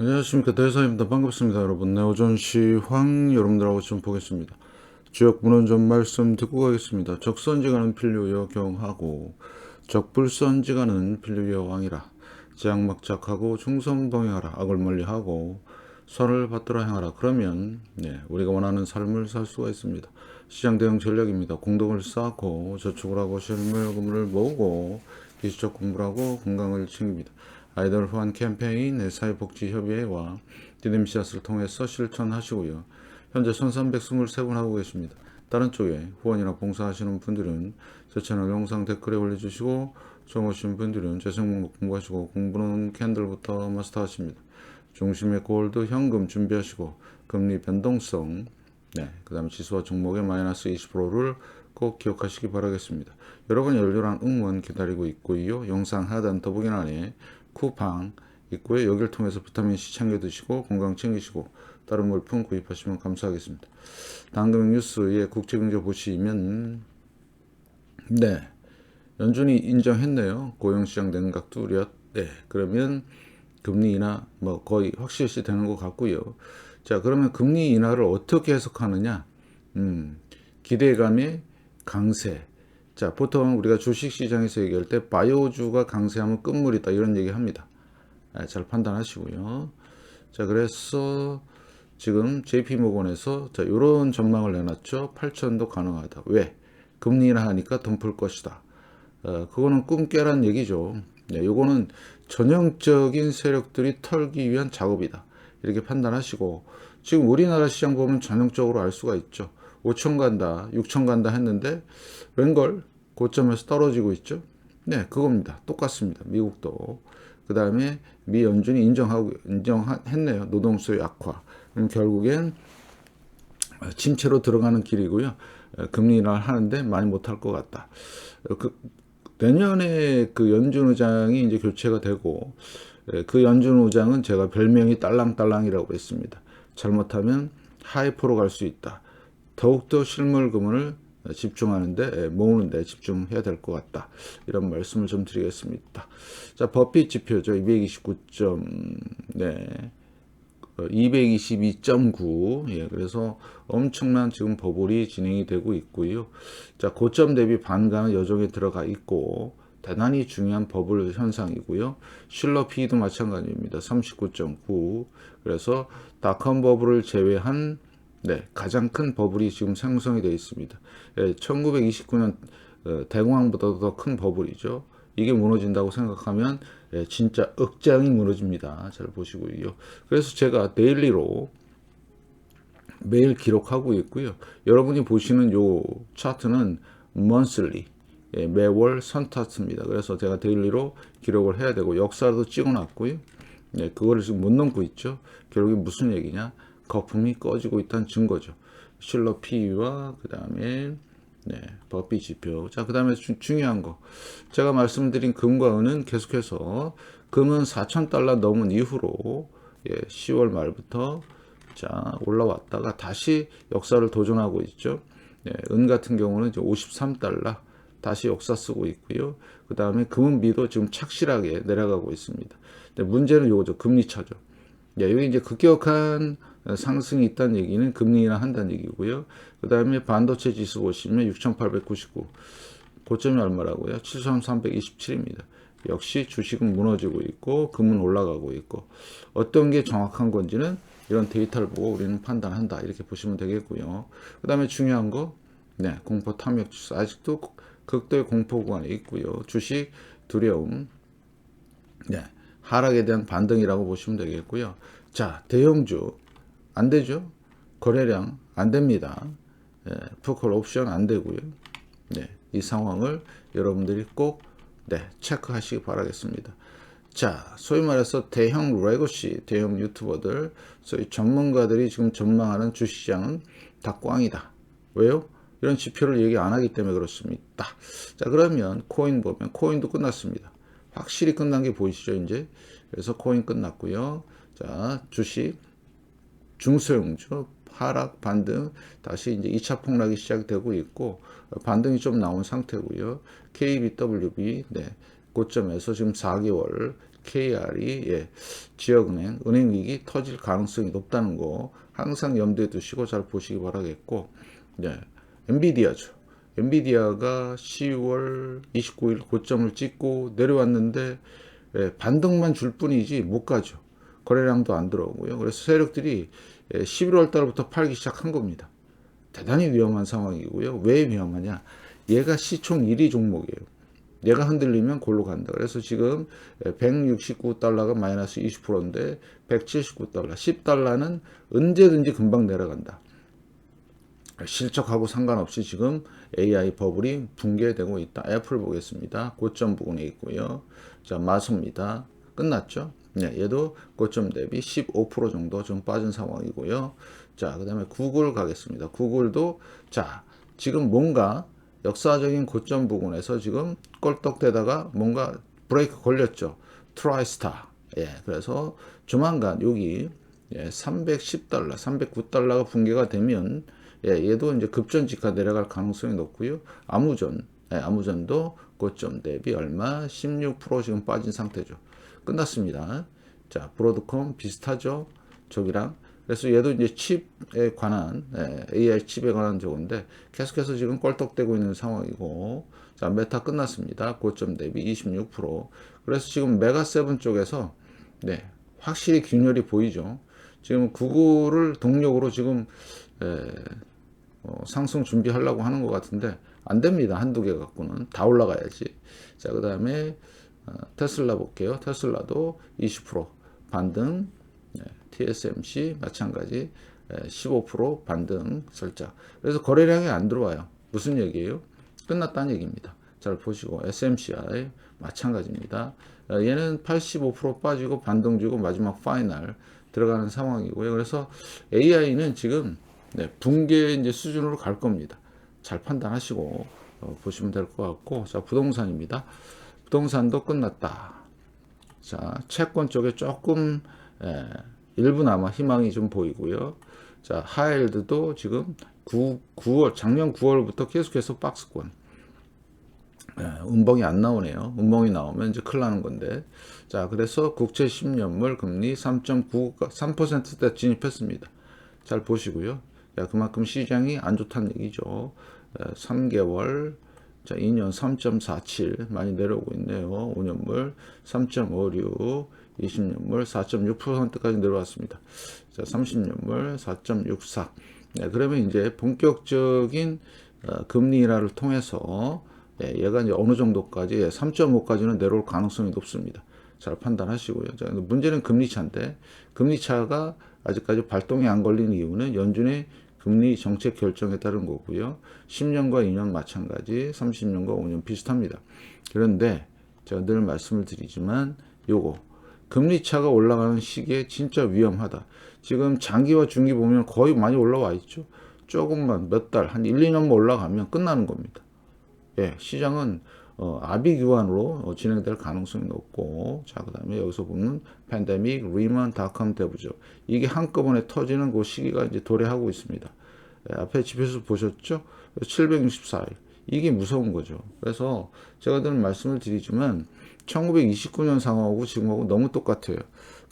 안녕하십니까. 대사입니다. 반갑습니다 여러분. 네오전시 황 여러분들하고 좀 보겠습니다. 지역 문헌 좀 말씀 듣고 가겠습니다. 적선지가는 필류여 경하고 적불선지가는 필류여 왕이라. 제약막작하고 충성동행하라. 악을 멀리하고 선을 받들어 행하라. 그러면 네, 우리가 원하는 삶을 살 수가 있습니다. 시장 대응 전략입니다. 공덕을 쌓고 저축을 하고 실물 금을 모으고 기술적 공부를 하고 건강을 챙깁니다 아이들 후원 캠페인 네, 사회복지협의회와 디딤 씨앗을 통해서 실천하시고요. 현재 1323분 하고 계십니다. 다른 쪽에 후원이나 봉사하시는 분들은 제 채널 영상 댓글에 올려주시고 처음 오신 분들은 재생 목록 공부하시고 공부는 캔들부터 마스터하십니다. 중심에 골드 현금 준비하시고 금리 변동성 네, 그 다음에 지수와 종목의 마이너스 20%를 꼭 기억하시기 바라겠습니다. 여러분 열렬한 응원 기다리고 있고요. 영상 하단 더보기란에 쿠팡 있고요. 여기를 통해서 비타민C 챙겨 드시고 건강 챙기시고 다른 물품 구입하시면 감사하겠습니다. 당금 뉴스의 국제경제 보시면 네 연준이 인정했네요. 고용시장 냉각 뚜렷. 네 그러면 금리 인하 뭐 거의 확실시 되는 것 같고요. 자 그러면 금리 인하를 어떻게 해석하느냐? 음, 기대감의 강세. 자, 보통 우리가 주식 시장에서 얘기할 때 바이오주가 강세하면 끝물이다 이런 얘기 합니다. 아, 잘 판단하시고요. 자, 그래서 지금 JP 모건에서 자, 이런 전망을 내놨죠. 8천도 가능하다. 왜? 금리 인하하니까 덤플 것이다. 어, 그거는 꿈 깨란 얘기죠. 네, 요거는 전형적인 세력들이 털기 위한 작업이다. 이렇게 판단하시고 지금 우리나라 시장 보면 전형적으로 알 수가 있죠. 5천 간다, 6천 간다 했는데 웬걸 고점에서 떨어지고 있죠. 네, 그겁니다. 똑같습니다. 미국도. 그 다음에 미 연준이 인정하고 인정했네요. 노동수요 약화. 그럼 결국엔 침체로 들어가는 길이고요. 금리 인하를 하는데 많이 못할 것 같다. 그 내년에 그 연준 의장이 이제 교체가 되고 그 연준 의장은 제가 별명이 딸랑딸랑이라고 했습니다. 잘못하면 하이퍼로 갈 수 있다. 더욱더 실물 금을 집중하는데 모으는데 집중해야 될 것 같다. 이런 말씀을 좀 드리겠습니다. 자, 버핏 지표죠. 229점 네. 222.9. 예, 그래서 엄청난 지금 버블이 진행이 되고 있고요. 자, 고점 대비 반가는 여정에 들어가 있고, 대단히 중요한 버블 현상이고요. 실러 P도 마찬가지입니다. 39.9. 그래서 닷컴 버블을 제외한 네, 가장 큰 버블이 지금 생성이 되어 있습니다. 예, 1929년 어, 대공황보다도 더큰 버블이죠. 이게 무너진다고 생각하면 예, 진짜 억장이 무너집니다. 잘 보시고요. 그래서 제가 데일리로 매일 기록하고 있고요. 여러분이 보시는 요 차트는 monthly 예, 매월 선타트입니다. 그래서 제가 데일리로 기록을 해야 되고 역사도 찍어놨고요. 예, 그거를 지금 못 넘고 있죠. 결국에 무슨 얘기냐? 거품이 꺼지고 있다는 증거죠. 실러 P와 그 다음에 네, 버피 지표. 자, 그 다음에 중요한 거. 제가 말씀드린 금과 은은 계속해서 금은 4,000달러 넘은 이후로 예, 10월 말부터 자, 올라왔다가 다시 역사를 도전하고 있죠. 예, 은 같은 경우는 이제 53달러 다시 역사 쓰고 있고요. 그 다음에 금은 미도 지금 착실하게 내려가고 있습니다. 문제는 요거죠. 금리 차죠. 예, 여기 이제 급격한 상승이 있다는 얘기는 금리 인하 한다는 얘기고요. 그 다음에 반도체 지수 보시면 6,899 고점이 얼마라고요? 7,327입니다. 역시 주식은 무너지고 있고 금은 올라가고 있고 어떤 게 정확한 건지는 이런 데이터를 보고 우리는 판단한다 이렇게 보시면 되겠고요. 그 다음에 중요한 거 네, 공포 탐욕 지수 아직도 극도의 공포 구간에 있고요. 주식 두려움 네, 하락에 대한 반등이라고 보시면 되겠고요. 자, 대형주 안 되죠. 거래량 안 됩니다. 예, 푸컬 옵션 안 되고요. 네, 이 상황을 여러분들이 꼭 네, 체크하시기 바라겠습니다. 자, 소위 말해서 대형 레거시, 대형 유튜버들, 소위 전문가들이 지금 전망하는 주시장은 다 꽝이다. 왜요? 이런 지표를 얘기 안 하기 때문에 그렇습니다. 자, 그러면 코인 보면 코인도 끝났습니다. 확실히 끝난 게 보이시죠, 이제? 그래서 코인 끝났고요. 자, 주식 중소형주 하락 반등 다시 이제 2차 폭락이 시작되고 있고 반등이 좀 나온 상태고요. KBWB 네. 고점에서 지금 4개월 KR이 예, 지역은행 은행 위기 터질 가능성이 높다는 거 항상 염두에 두시고 잘 보시기 바라겠고 예, 엔비디아죠. 엔비디아가 10월 29일 고점을 찍고 내려왔는데 예, 반등만 줄 뿐이지 못 가죠. 거래량도 안 들어오고요. 그래서 세력들이 예, 11월 달부터 팔기 시작한 겁니다. 대단히 위험한 상황이고요. 왜 위험하냐? 얘가 시총 1위 종목이에요. 얘가 흔들리면 골로 간다. 그래서 지금 169달러가 마이너스 20%인데 179달러, 10달러는 언제든지 금방 내려간다. 실적하고 상관없이 지금 AI 버블이 붕괴되고 있다. 애플 보겠습니다. 고점 부근에 있고요. 자, 마소입니다. 끝났죠? 네, 얘도 고점 대비 15% 정도 좀 빠진 상황이고요. 자, 그 다음에 구글 가겠습니다. 구글도, 자, 지금 뭔가 역사적인 고점 부근에서 지금 껄떡대다가 뭔가 브레이크 걸렸죠. 트라이스타. 예, 그래서 조만간 여기 예, 310달러, 309달러가 붕괴가 되면 예, 얘도 이제 급전직하 내려갈 가능성이 높고요. 아무전, 예, 아무전도 고점 대비 얼마? 16% 지금 빠진 상태죠. 끝났습니다. 자, 브로드컴 비슷하죠? 저기랑. 그래서 얘도 이제 칩에 관한, 예, AI 칩에 관한 저건데 계속해서 지금 껄떡대고 있는 상황이고, 자, 메타 끝났습니다. 고점 대비 26%. 그래서 지금 메가7 쪽에서, 네, 확실히 균열이 보이죠. 지금 구글을 동력으로 지금, 에, 어, 상승 준비하려고 하는 것 같은데 안 됩니다. 한두 개 갖고는 다 올라가야지. 자, 그 다음에 어, 테슬라 볼게요. 테슬라도 20% 반등, 네, TSMC 마찬가지 15% 반등 살짝. 그래서 거래량이 안 들어와요. 무슨 얘기예요? 끝났다는 얘기입니다. 잘 보시고 SMCI 마찬가지입니다. 어, 얘는 85% 빠지고 반등 주고 마지막 파이널 들어가는 상황이고요. 그래서 AI는 지금 네, 붕괴 이제 수준으로 갈 겁니다. 잘 판단하시고 어, 보시면 될 것 같고 자 부동산입니다. 부동산도 끝났다. 자 채권 쪽에 조금 예, 일부나마 희망이 좀 보이고요. 자 하일드도 지금 9, 9월 작년 9월부터 계속해서 박스권 예, 음봉이 안 나오네요. 음봉이 나오면 이제 큰일 나는 건데. 자, 그래서 국채 10년물 금리 3.9, 3%대 진입했습니다. 잘 보시고요. 자, 그만큼 시장이 안 좋다는 얘기죠. 3개월, 자, 2년 3.47 많이 내려오고 있네요. 5년물 3.56, 20년물 4.6%까지 내려왔습니다. 자, 30년물 4.64. 네, 그러면 이제 본격적인 어, 금리 인하를 통해서 예, 얘가 이제 어느 정도까지 3.5까지는 내려올 가능성이 높습니다. 잘 판단하시고요. 자, 문제는 금리 차인데 금리 차가 아직까지 발동이 안 걸린 이유는 연준의 금리 정책 결정에 따른 거고요. 10년과 2년 마찬가지, 30년과 5년 비슷합니다. 그런데 제가 늘 말씀을 드리지만 요거 금리 차가 올라가는 시기에 진짜 위험하다. 지금 장기와 중기 보면 거의 많이 올라와 있죠. 조금만 몇 달, 한 1, 2년만 올라가면 끝나는 겁니다. 예, 시장은 어, 아비규환으로 어, 진행될 가능성이 높고, 자, 그 다음에 여기서 보면 팬데믹, 리먼, 닷컴 대부죠. 이게 한꺼번에 터지는 그 시기가 이제 도래하고 있습니다. 예, 앞에 집에서 보셨죠? 764일. 이게 무서운 거죠. 그래서 제가 늘 말씀을 드리지만, 1929년 상황하고 지금하고 너무 똑같아요.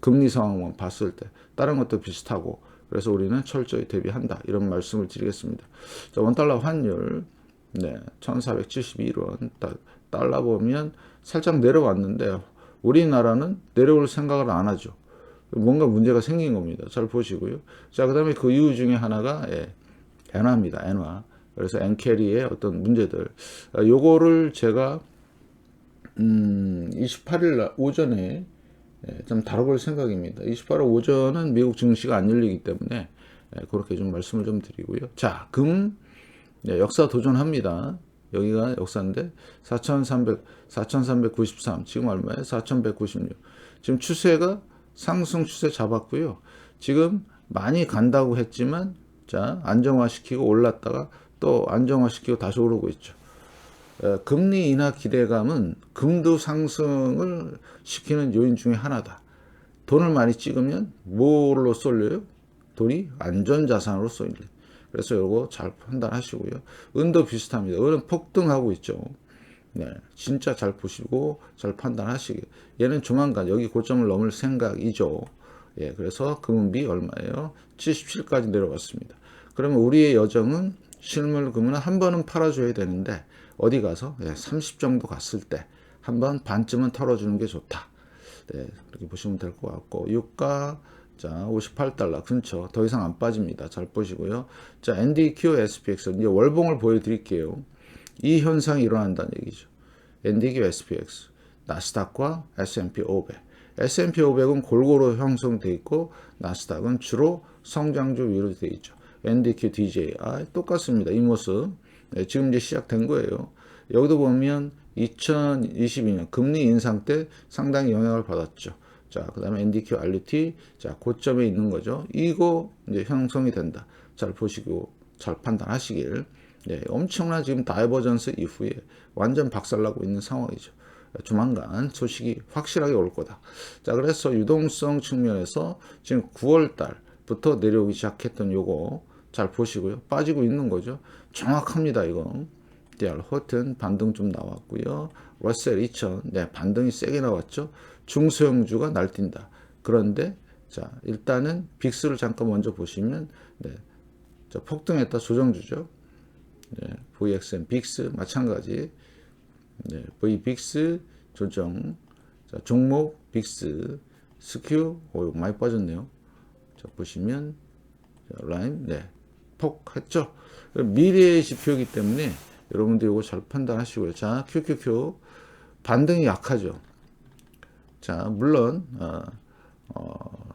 금리 상황만 봤을 때. 다른 것도 비슷하고. 그래서 우리는 철저히 대비한다. 이런 말씀을 드리겠습니다. 자, 원달러 환율. 네, 1471원. 달러 보면 살짝 내려왔는데 우리나라는 내려올 생각을 안 하죠. 뭔가 문제가 생긴 겁니다. 잘 보시고요. 자, 그 다음에 그 이유 중에 하나가 예, 엔화입니다. 엔화. 그래서 엔캐리의 어떤 문제들. 아, 요거를 제가 음, 28일 날 오전에 예, 좀 다뤄볼 생각입니다. 28일 오전은 미국 증시가 안 열리기 때문에 예, 그렇게 좀 말씀을 좀 드리고요. 자, 금 네, 역사 도전합니다. 여기가 역사인데 4,300, 4,393 지금 얼마예요? 4,196 지금 추세가 상승 추세 잡았고요. 지금 많이 간다고 했지만 자 안정화시키고 올랐다가 또 안정화시키고 다시 오르고 있죠. 어, 금리 인하 기대감은 금도 상승을 시키는 요인 중에 하나다. 돈을 많이 찍으면 뭘로 쏠려요? 돈이 안전자산으로 쏠려. 그래서 이거 잘 판단하시고요. 은도 비슷합니다. 은은 폭등하고 있죠. 네, 진짜 잘 보시고 잘 판단하시기. 얘는 조만간 여기 고점을 넘을 생각이죠. 예, 그래서 금은비 얼마예요? 77까지 내려갔습니다. 그러면 우리의 여정은 실물 금은 한 번은 팔아줘야 되는데 어디 가서 예, 30 정도 갔을 때 한 번 반쯤은 털어주는 게 좋다. 네, 그렇게 보시면 될 것 같고 유가 자 58달러 근처 더 이상 안 빠집니다. 잘 보시고요. 자 NDQ, SPX 이제 월봉을 보여드릴게요. 이 현상이 일어난다는 얘기죠. NDQ, SPX 나스닥과 S&P 500 S&P 500은 골고루 형성돼 있고 나스닥은 주로 성장주 위로 돼 있죠. NDQ, DJI 똑같습니다. 이 모습 네, 지금 이제 시작된 거예요. 여기도 보면 2022년 금리 인상 때 상당히 영향을 받았죠. 자, 그 다음에 NDQ, RUT, 자, 고점에 있는 거죠. 이거 이제 형성이 된다. 잘 보시고 잘 판단하시길. 네, 엄청난 지금 다이버전스 이후에 완전 박살나고 있는 상황이죠. 조만간 소식이 확실하게 올 거다. 자, 그래서 유동성 측면에서 지금 9월 달부터 내려오기 시작했던 요거 잘 보시고요. 빠지고 있는 거죠. 정확합니다, 이거. DR 호튼 반등 좀 나왔고요. 러셀 2000, 네, 반등이 세게 나왔죠. 중소형주가 날뛴다. 그런데 자, 일단은 빅스를 잠깐 먼저 보시면 네. 자, 폭등했다 조정주죠. 네, VXM 빅스 마찬가지. 네, VBIX 조정. 자, 종목 빅스 스큐 오 많이 빠졌네요. 자, 보시면 자, 라임 네. 폭 했죠. 미래의 지표이기 때문에 여러분들 이거 잘 판단하시고요. 자, QQQ 반등이 약하죠. 자, 물론 어, 어,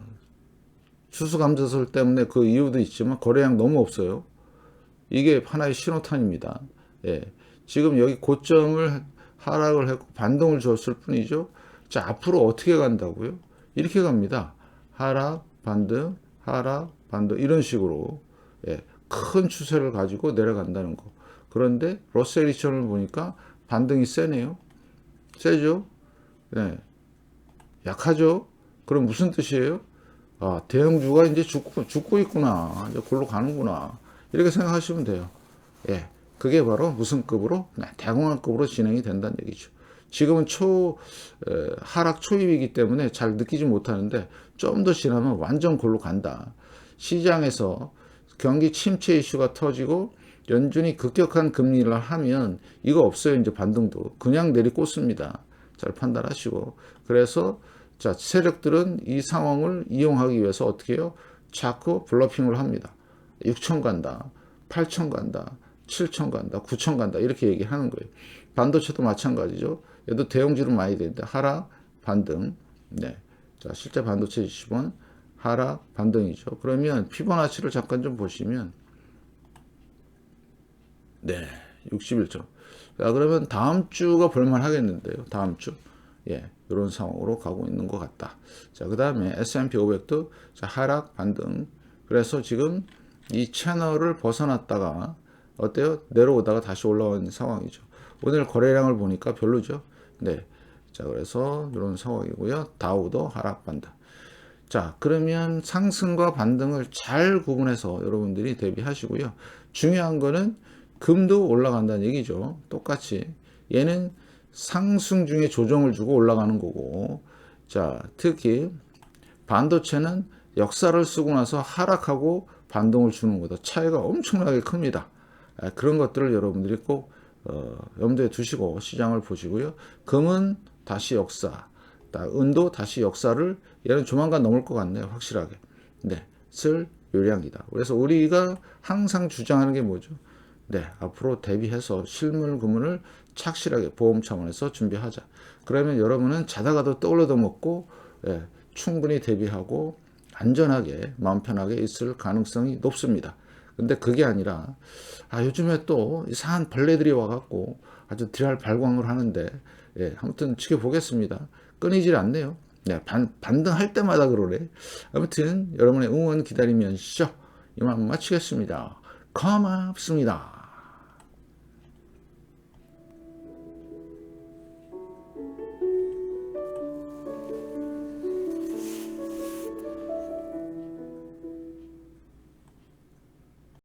추수감사설 때문에 그 이유도 있지만 거래량 너무 없어요. 이게 하나의 신호탄입니다. 예. 지금 여기 고점을 하락을 했고 반등을 줬을 뿐이죠. 자, 앞으로 어떻게 간다고요? 이렇게 갑니다. 하락, 반등, 하락, 반등 이런 식으로 예. 큰 추세를 가지고 내려간다는 거. 그런데 러셀 리천을 보니까 반등이 세네요. 세죠? 네. 약하죠? 그럼 무슨 뜻이에요? 아, 대형주가 이제 죽고, 죽고 있구나. 이제 골로 가는구나. 이렇게 생각하시면 돼요. 예. 그게 바로 무슨 급으로? 네, 대공황급으로 진행이 된다는 얘기죠. 지금은 초, 에, 하락 초입이기 때문에 잘 느끼지 못하는데 좀 더 지나면 완전 골로 간다. 시장에서 경기 침체 이슈가 터지고 연준이 급격한 금리를 하면 이거 없어요. 이제 반등도. 그냥 내리 꽂습니다. 잘 판단하시고. 그래서 자, 세력들은 이 상황을 이용하기 위해서 어떻게 해요? 자꾸 블러핑을 합니다. 6천 간다. 8천 간다. 7천 간다. 9천 간다. 이렇게 얘기하는 거예요. 반도체도 마찬가지죠. 얘도 대형주로 많이 된다. 하락, 반등. 네. 자, 실제 반도체 20원 하락, 반등이죠. 그러면 피보나치를 잠깐 좀 보시면 네, 61점. 자, 그러면 다음 주가 볼만 하겠는데요. 다음 주. 예, 이런 상황으로 가고 있는 것 같다. 자, 그 다음에 S&P 500도 자, 하락, 반등. 그래서 지금 이 채널을 벗어났다가 어때요? 내려오다가 다시 올라온 상황이죠. 오늘 거래량을 보니까 별로죠. 네. 자, 그래서 이런 상황이고요. 다우도 하락, 반등. 자, 그러면 상승과 반등을 잘 구분해서 여러분들이 대비하시고요. 중요한 거는 금도 올라간다는 얘기죠. 똑같이. 얘는 상승 중에 조정을 주고 올라가는 거고. 자, 특히 반도체는 역사를 쓰고 나서 하락하고 반동을 주는 거다. 차이가 엄청나게 큽니다. 아, 그런 것들을 여러분들이 꼭 어, 염두에 두시고 시장을 보시고요. 금은 다시 역사, 은도 다시 역사를 얘는 조만간 넘을 것 같네요. 확실하게. 네, 쓸 요량이다. 그래서 우리가 항상 주장하는 게 뭐죠? 네, 앞으로 대비해서 실물 금은을 착실하게 보험 차원에서 준비하자. 그러면 여러분은 자다가도 떠올려도 먹고 예, 충분히 대비하고 안전하게 마음 편하게 있을 가능성이 높습니다. 근데 그게 아니라 아 요즘에 또 이상한 벌레들이 와갖고 아주 드랄 발광을 하는데 예, 아무튼 지켜보겠습니다. 끊이질 않네요. 네, 반, 반등할 때마다 그러래. 아무튼 여러분의 응원 기다리면서 이만 마치겠습니다. 고맙습니다.